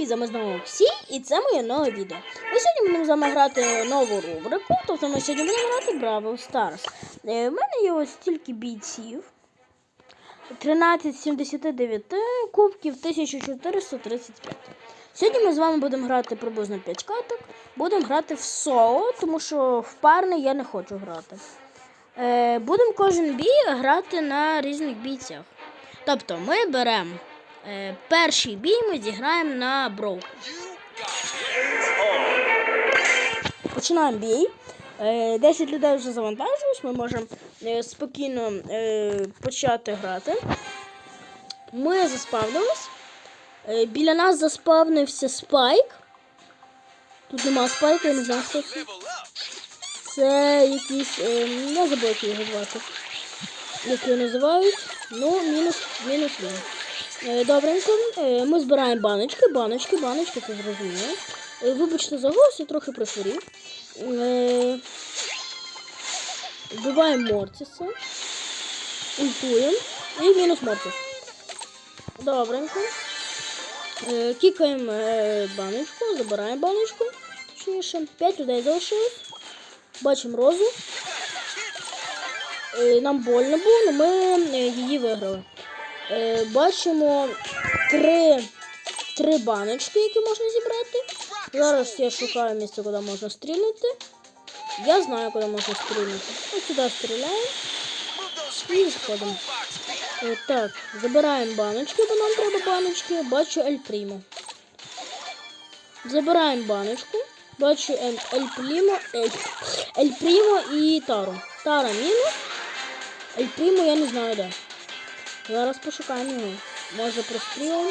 Привіт, вами знову всі, і це моє нове відео. Ми сьогодні будемо з вами грати нову рубрику, тобто ми сьогодні будемо грати Бравл Stars. Е, У мене є ось стільки бійців. 13 з 79 кубків 1435. Сьогодні ми з вами будемо грати приблизно 5 каток. Будемо грати в соло, тому що в парний я не хочу грати. Е, Будемо кожен бій грати на різних бійцях. Тобто ми беремо е, перший бій, ми зіграємо на броуку. Починаємо бій. Е, 10 людей вже завантажилось, ми можемо е, спокійно е, почати грати. Ми заспавнились. Е, біля нас заспавнився спайк. Тут нема спайка, я не знаю, хто це. Це якийсь. Е, я забув, як його звати. Як його називають. Ну, мінус, мінус він. Е, добренько. Е, ми збираємо баночки, баночки, баночки, це зрозуміло. Е, вибачте за голос, я трохи прихворів. Вбиваємо Мортіса. Ультуємо. І мінус Мортіс. Добренько. Кікаємо баночку, забираємо баночку. Точніше, 5 людей залишилось. Бачимо розу. Нам больно було, але ми її виграли. Е, бачимо три, три баночки, які можна зібрати. Зараз я шукаю місце, куди можна стрільнути. Я знаю, куди можна стрільнути. Ось сюди стріляємо і відходимо. Е, так, забираємо баночки, бо нам треба баночки. Бачу Ель Прімо. Забираємо баночку. Бачу Ель Прімо, Ель, Ель Прімо і Тару. Тара мінус. Ель Прімо я не знаю де. Зараз пошукаємо його. Може прострілом.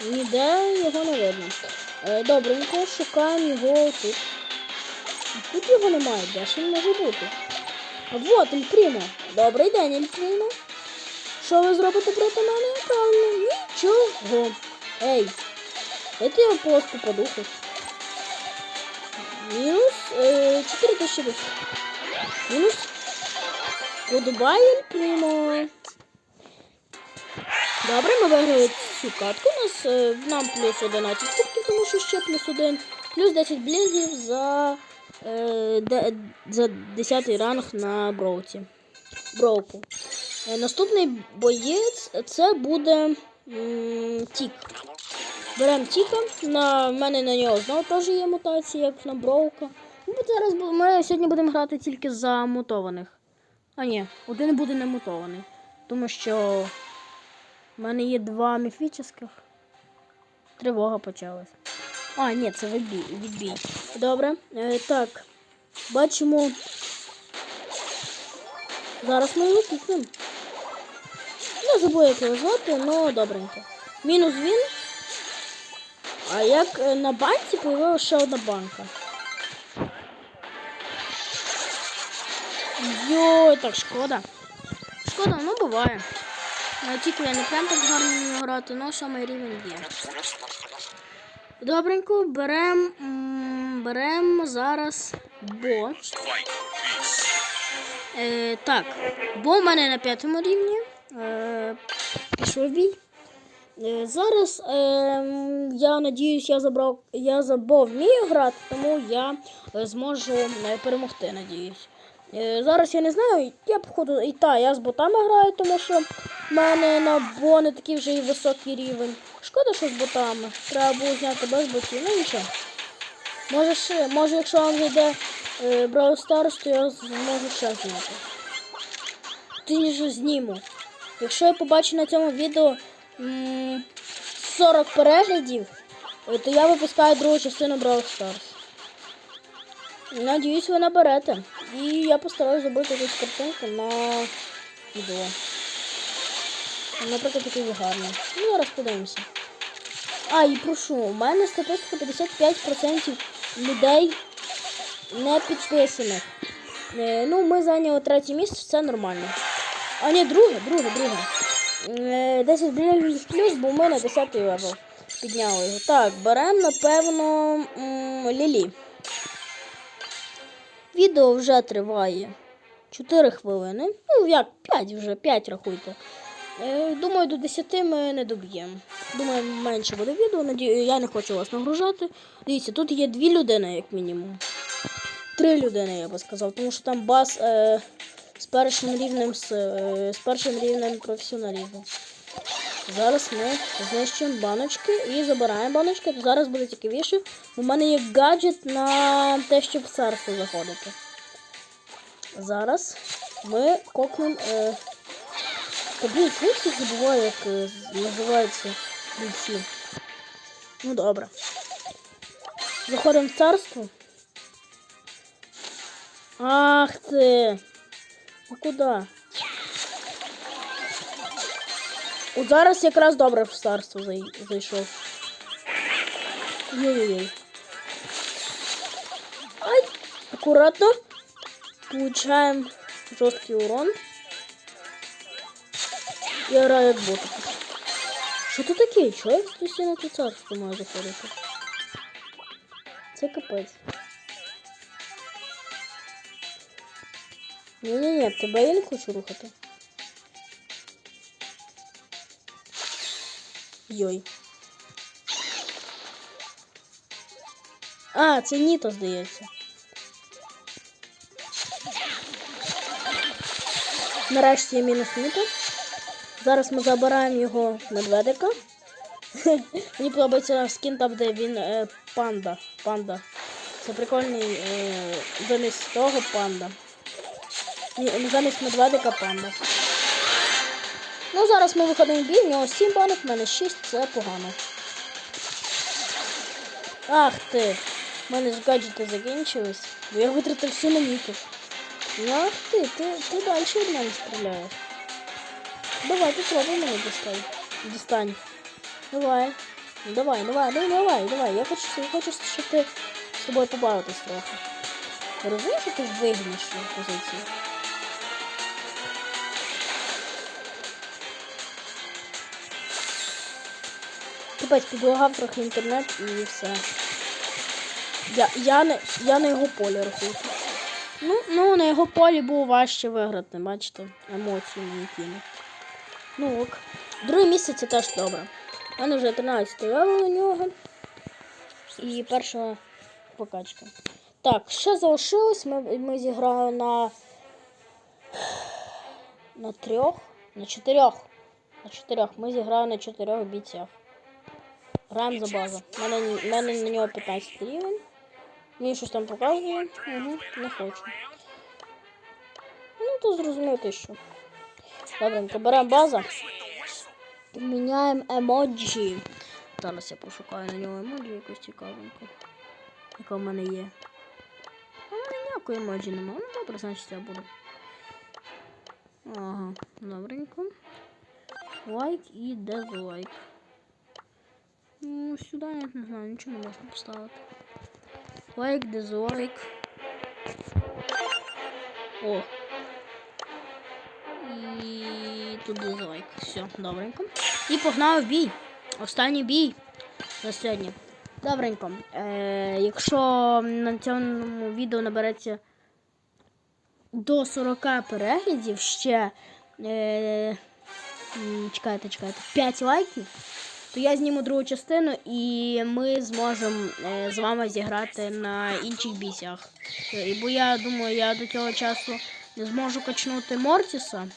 Ніде його не видно. Е, добренько, шукаємо його тут. Тут його немає, де ж він може бути? Вот Прімо. Добрий день, Ель. Що ви зробите проти мене? Правильно, нічого. Ей, дайте я просто попаду хоч. Мінус е, 4010. Мінус. Подобає прямо. Добре, ми виграли цю катку. У нас е, нам плюс 11 кубків, тому що ще плюс 1. Плюс 10 блінгів за, е, за 10 ранг на броуці. Броуку. Е, наступний боєць це буде Тік. Беремо Тіка. На мене на нього знову теж є мутація, як на Броука. Зараз ми сьогодні будемо грати тільки за мутованих. А ні, один буде не мутований. Тому що в мене є два міфічних. Тривога почалась. А, ні, це відбій. відбій. Добре. Е, так. Бачимо. Зараз ми його кікнемо. Не забув, як його звати, але добренько. Мінус він. А як е, на банці появилася ще одна банка. Йой, так шкода. Шкода, ну буває. На тільки я не прям так гарно вмію грати, але саме рівень є. Добренько, беремо берем зараз бо. Е, так, бо в мене на п'ятому рівні. Е, пішов бій. Е, Зараз е, я надіюсь, я забрав, я забув вмію грати, тому я е, зможу е, перемогти, надіюсь. Е, зараз я не знаю, я походу і та, я з ботами граю, тому що в мене на бо не такий вже і високий рівень. Шкода, що з ботами. Треба було зняти без ботів, ну нічого. Може, ще, може якщо вам зайде е, Brawl Stars, то я зможу ще зняти. Ти зніму. Якщо я побачу на цьому відео м, 40 переглядів, е, то я випускаю другу частину Brawl Stars. Надіюсь, ви наберете. І я постараюсь зробити якусь картинку на відео. Наприклад, такий гарний. Ну, зараз. А, і прошу, у мене статистика 55% людей не підписаних. Е, ну, ми зайняли третє місце, це нормально. А ні, друге, друге, друге. Е, 10 блінів плюс, бо ми на 10 левел підняли його. Так, беремо, напевно, Лілі. Відео вже триває 4 хвилини. Ну, як 5 вже, 5 рахуйте. Е, думаю, до 10 ми не доб'ємо. Думаю, менше буде відео. Я не хочу вас нагружати. Дивіться, тут є дві людини, як мінімум. Три людини, я би сказав, тому що там бас е, з першим рівнем з, е, з першим рівнем професіоналізму. Зараз ми знищуємо баночки і забираємо баночки. Зараз буде цікавіше. У мене є гаджет на те, щоб в царство заходити. Зараз ми кокнемо. Е... Блін, чому я забуваю, як е, називаються. Ну добре. Заходимо в царство. Ах ти! А куди? От зараз якраз добре в царство зай- зайшов. Ой-ой-ой. Ай! Аккуратно. Получаем жесткий урон. Я граю як бота. Що це таке? Чого я постійно на це царство маю заходити? Це капець. Ні-ні-ні, тебе я не хочу рухати. Йой. А, це Ніто, здається. Нарешті є мінус Ніто. Зараз ми забираємо його медведика. Мені подобається скін там, де він е, панда. Панда. Це прикольний е, замість того панда. Замість медведика панда. Ну, зараз ми виходимо в бій, в нього 7 банок, в мене 6, це погано. Ах ти! У мене ж гаджети закінчились. Я витратив всю моніту. Ну ах ти, ти, ти далі від мене стріляєш. Давай, попробуй мене достань. Дістань. Давай. Давай, давай, ну давай, давай. Я хочу, я хочу, щоб ти з тобою побавитись трохи. Розумієш, що ти вигнеш позицію? Капець, підлагав трохи інтернет і все. Я, я, не, я на його полі рахую. Ну, ну, на його полі було важче виграти, бачите, емоції мені кинув. Ну ок. Друге місце це теж добре. У мене вже 13 левел у нього. І перша покачка. Так, ще залишилось. Ми, ми зіграли на. На трьох. На чотирьох. На чотирьох. Ми зіграли на чотирьох бійцях. Граємо за базу. У мене, мене на нього 15 рівень. Він щось там показує. Угу, не хочу. Ну, то зрозуміти, що. Добренько, беремо база. Міняємо емоджі. Зараз я пошукаю на нього емоджі якусь цікавеньку. Яка в мене є. В мене ніякої емоджі немає. Ну добре, значить я буду. Ага, добренько. Лайк і дизлайк. Ну, сюди я не знаю, нічого не можна поставити. Лайк, дизлайк. О. І тут дизлайк. Все, добренько. І погнав в бій. Останній бій на сьогодні. Добренько. Е, якщо на цьому відео набереться до 40 переглядів ще. Е, чекайте, чекайте, 5 лайків, то я зніму другу частину і ми зможемо е, з вами зіграти на інших бійцях. Е, Бо я думаю, я до цього часу не зможу качнути Мортіса.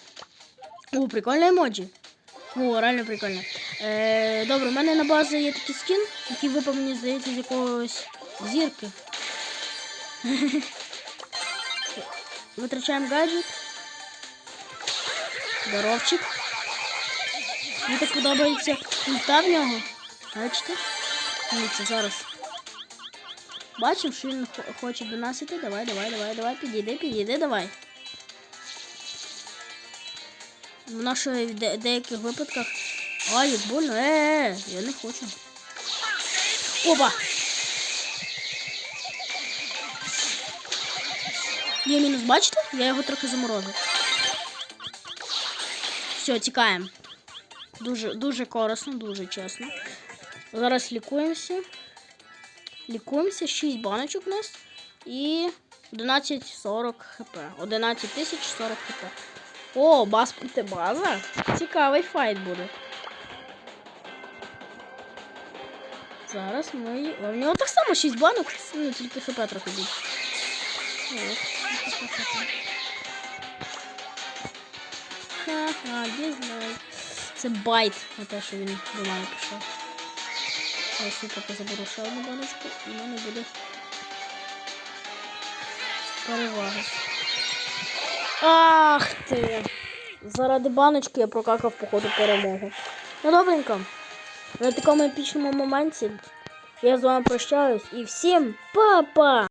О, прикольне емоджі. О, реально прикольно. Е, добре, у мене на базі є такий скін, який випав, мені здається, з якогось зірки. Витрачаємо гаджет. Здоровчик. Мені так подобається ульта в нього. Бачите? Дивіться, зараз. Бачимо, що він хоче до нас іти. Давай, давай, давай, давай, підійди, підійди, давай. В наших де- деяких випадках. Ай, як больно, е, е, е, я не хочу. Опа! Є мінус, бачите? Я його трохи заморозив. Все, тікаємо. Дуже, дуже корисно, дуже чесно. Зараз лікуємося. Лікуємося, 6 баночок у нас. І 1140 хп. 11 тисяч 40 хп. О, бас проти база. Цікавий файт буде. Зараз ми. В нього так само 6 банок, ну тільки хп трохи більше. Ха-ха, дізлайк. Це байт на те, що він до мене пішов. Я ще поки заберу ще одну баночку, і в мене буде перевага. Ах ти! Заради баночки я прокакав походу перемогу. Ну добренько. На такому епічному моменті я з вами прощаюсь і всім па-па!